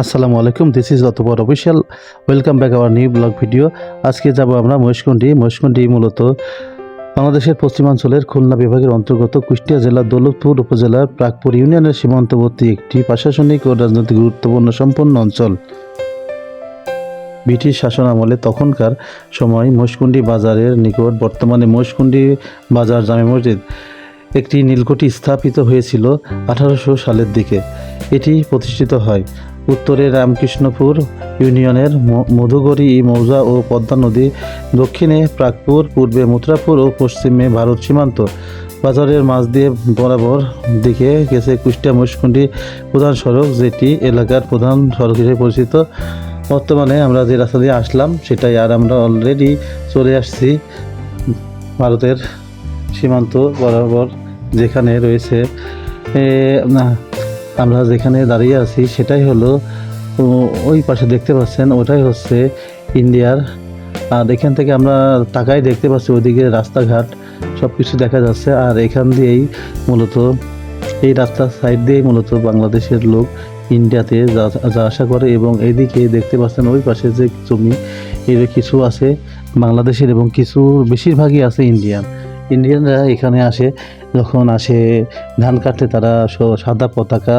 আসসালামু আলাইকুম this is অতপর official welcome back our new blog video আজকে যাব আমরা মহেশকুণ্ডি। মহেশকুণ্ডি মূলত বাংলাদেশের পশ্চিমাঞ্চলের খুলনা বিভাগের অন্তর্গত কুষ্টিয়া জেলার দৌলতপুর উপজেলার প্রাকপুর ইউনিয়নের সীমান্তবর্তী একটি প্রশাসনিক ও রাজনৈতিক গুরুত্বপূর্ণ সম্পন্ন অঞ্চল। ব্রিটিশ শাসন আমলে তখনকার সময় মহেশকুণ্ডি বাজারের নিকট বর্তমানে মহেশকুণ্ডি বাজার জামে মসজিদ একটি নীলকুঠি স্থাপিত হয়েছিল আঠারোশো সালের দিকে। এটি প্রতিষ্ঠিত হয়। উত্তরে রামকৃষ্ণপুর ইউনিয়নের মধুগড়ি, মৌজা ও পদ্মা নদী, দক্ষিণে প্রাকপুর পূর্বে মথুরাপুর ও পশ্চিমে ভারত সীমান্ত। বাজারের মাঝ দিয়ে বরাবর দিকে গেছে কুষ্টিয়া মহেশকুণ্ডি প্রধান সড়ক, যেটি এলাকার প্রধান সড়ক হিসেবে পরিচিত। বর্তমানে আমরা যে রাস্তা দিয়ে আসলাম, সেটাই আর আমরা অলরেডি চলে আসছি ভারতের সীমান্ত বরাবর যেখানে রয়েছে। আমরা যেখানে দাঁড়িয়ে আছি সেটাই হলো ওই পাশে দেখতে পাচ্ছেন, ওটাই হচ্ছে ইন্ডিয়ার। আর এখান থেকে আমরা তাকাই দেখতে পাচ্ছি ওইদিকে রাস্তাঘাট সব কিছু দেখা যাচ্ছে। আর এখান দিয়েই মূলত, এই রাস্তার সাইড দিয়েই মূলত বাংলাদেশের লোক ইন্ডিয়াতে যা আসা করে। এবং এইদিকে দেখতে পাচ্ছেন ওই পাশে যে জমি, এর কিছু আছে বাংলাদেশের এবং কিছু বেশিরভাগই আছে ইন্ডিয়ান ইন্ডিয়ানরা এখানে আসে, যখন আসে ধান কাটতে তারা সাদা পতাকা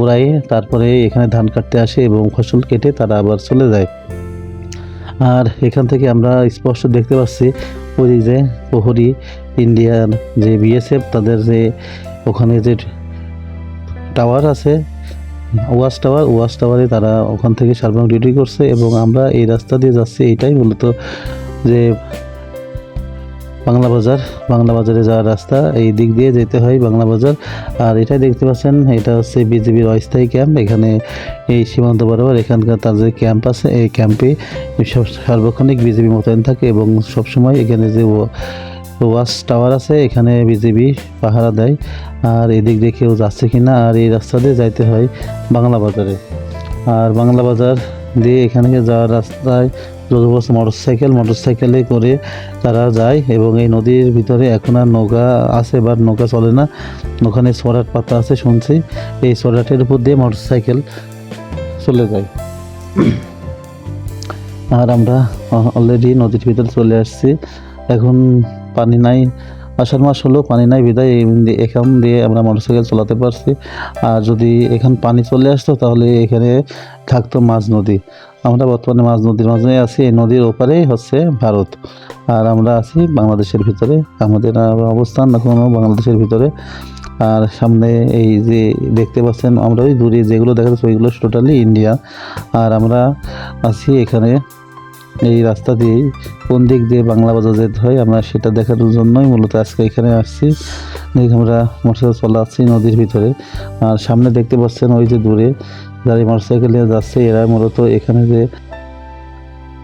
উড়ায়, তারপরে এখানে ধান কাটতে আসে এবং ফসল কেটে তারা আবার চলে যায়। আর এখান থেকে আমরা স্পষ্ট দেখতে পাচ্ছি ওই যে প্রহরী ইন্ডিয়ান যে বিএসএফ তাদের যে ওখানে যে টাওয়ার আছে ওয়াশ টাওয়ার ওয়াশ টাওয়ারে তারা ওখান থেকে সার্বং ডিউটি করছে এবং আমরা এই রাস্তা দিয়ে যাচ্ছি। এটাই মূলত যে বাংলা বাজার, বাংলা বাজারে যাওয়ার রাস্তা, এই দিক দিয়ে যেতে হয় বাংলা বাজার। আর এটাই দেখতে পাচ্ছেন, এটা হচ্ছে বিজেপির অস্থায়ী ক্যাম্প। এখানে এই সীমান্ত বরাবর এখানকার তার যে ক্যাম্প আছে। এই ক্যাম্পে সব সার্বক্ষণিক বিজেপি মোতায়েন থাকে এবং সবসময় এখানে যে ও- ওয়াচ টাওয়ার আছে, এখানে বিজেপি পাহারা দেয়। আর এদিক দিয়ে কেউ যাচ্ছে কি না, আর এই রাস্তা দিয়ে যাইতে হয় বাংলা বাজারে। আর বাংলা বাজার দিয়ে এখানে যাওয়ার রাস্তায় যত বছর মোটর সাইকেল মোটর করে তারা যায় এবং এই নদীর ভিতরে এখন আর নৌকা আছে বা নৌকা চলে না। ওখানে সরাট পাতা আছে শুনছি, এই সরাটের উপর দিয়ে মোটরসাইকেল চলে যায়। আর আমরা অলরেডি নদীর ভিতরে চলে আসছি। এখন পানি নাই, আষাঢ় মাস হলো পানি নাই, বিদায়। এখান দিয়ে আমরা মোটরসাইকেল চলাতে পারছি। আর যদি এখান পানি চলে আসতো তাহলে এখানে থাকতো মাঝ নদী। আমরা বর্তমানে মাঝ নদীর মাঝে আছি, এই নদীর ওপারেই হচ্ছে ভারত। আর আমরা আছি বাংলাদেশের ভিতরে। আমাদের অবস্থান এখন বাংলাদেশের ভিতরে। আর সামনে এই যে দেখতে পাচ্ছেন, আমরা ওই দূরে যেগুলো দেখা যাচ্ছে, ওইগুলো টোটালি ইন্ডিয়া আর আমরা আছি এখানে এই রাস্তা দিয়ে কোন দিক দিয়ে বাংলা বাজার যেতে হয়, আমরা সেটা দেখানোর জন্যই মূলত আজকে এখানে আসছি। দেখি আমরা মোটরসাইকেল চলাচ্ছি নদীর ভিতরে। আর সামনে দেখতে পাচ্ছেন ওই যে দূরে গাড়ি মোটরসাইকেল নিয়ে যাচ্ছে। এরা মূলত এখানে যে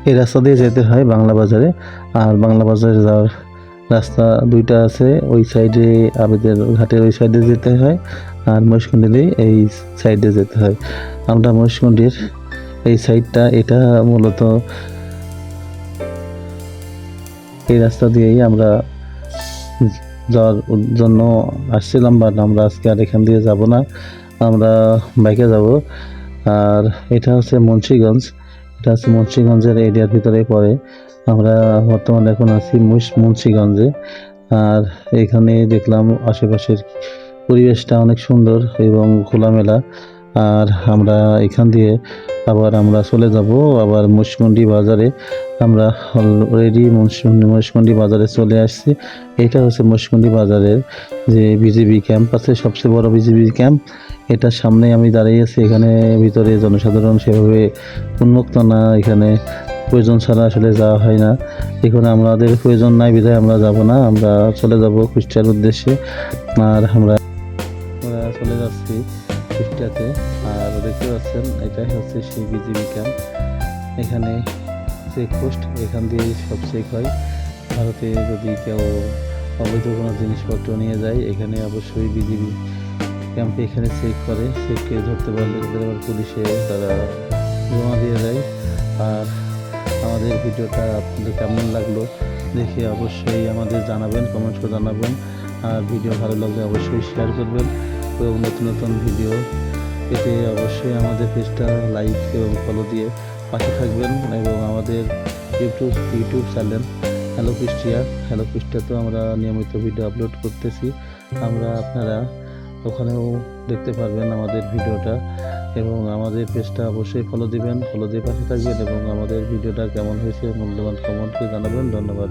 এই রাস্তা দিয়ে যেতে হয় বাংলা বাজারে। আর বাংলা বাজারে যাওয়ার রাস্তা দুইটা আছে। ওই সাইডে আবেদের ঘাটের ওই সাইডে যেতে হয় আর মহেশকুণ্ডির এই সাইডে যেতে হয়। আমরা মহেশকুণ্ডির এই সাইডটা, এটা মূলত এই রাস্তা দিয়েই আমরা যাওয়ার জন্য আসছিলাম বাট আমরা আজকে আর এখান দিয়ে যাব না। আমরা বাইকে যাব। আর এটা হচ্ছে মুন্সিগঞ্জ। এটা হচ্ছে মুন্সিগঞ্জের এরিয়ার ভিতরে পড়ে। আমরা বর্তমানে এখন আছি মুন্স- মুন্সিগঞ্জে। আর এখানে দেখলাম আশেপাশের পরিবেশটা অনেক সুন্দর এবং খোলামেলা। আর আমরা এখান দিয়ে আবার আমরা চলে যাব, আবার মুসমন্ডি বাজারে। আমরা অলরেডি মহেশকুন্ডি বাজারে চলে আসছি। এটা হচ্ছে মহেশকুন্ডি বাজারের যে বিজিবি ক্যাম্প আছে, সবচেয়ে বড় বিজিবি ক্যাম্প। এটার সামনে আমি দাঁড়িয়ে আছি, এখানে ভিতরে জনসাধারণ সেভাবে উন্মুক্ত না, এখানে প্রয়োজন ছাড়া আসলে যাওয়া হয় না। এখানে আমাদের প্রয়োজন নাই বিধায় আমরা যাব না, আমরা চলে যাব কুষ্টিয়ার উদ্দেশ্যে। আর আমরা চলে যাচ্ছি। কুষ্টিয়াতে আর দেখতে পাচ্ছেন, এটাই হচ্ছে সেই ক্যাম্প। এখানে চেকপোস্ট এখান দিয়ে সব চেক হয়। ভারতে যদি কেউ অবৈধ কোনো জিনিসপত্র নিয়ে যায়, এখানে অবশ্যই বিজিবি ক্যাম্পে এখানে চেক করে। চেককে ধরতে পারলে তাদের আবার পুলিশে তারা জমা দিয়ে দেয়। আর আমাদের ভিডিওটা আপনাদের কেমন লাগল, দেখে অবশ্যই আমাদের জানাবেন কমেন্ট করে জানাবেন। আর ভিডিও ভালো লাগলে অবশ্যই শেয়ার করবেন। এবং নতুন নতুন ভিডিও পেতে অবশ্যই আমাদের পেজটা লাইক এবং ফলো দিয়ে পাশে থাকবেন এবং আমাদের YouTube YouTube channel hello Kushtia hello কুষ্টিয়াতেও আমরা নিয়মিত ভিডিও আপলোড করতেছি। আমরা আপনারা ওখানেও দেখতে পারবেন আমাদের ভিডিওটা এবং আমাদের পেজটা অবশ্যই ফলো দিবেন। ফলো দিয়ে পাশে থাকবেন এবং আমাদের ভিডিওটা কেমন হয়েছে, মূল্যবান কমেন্ট করে জানাবেন। ধন্যবাদ।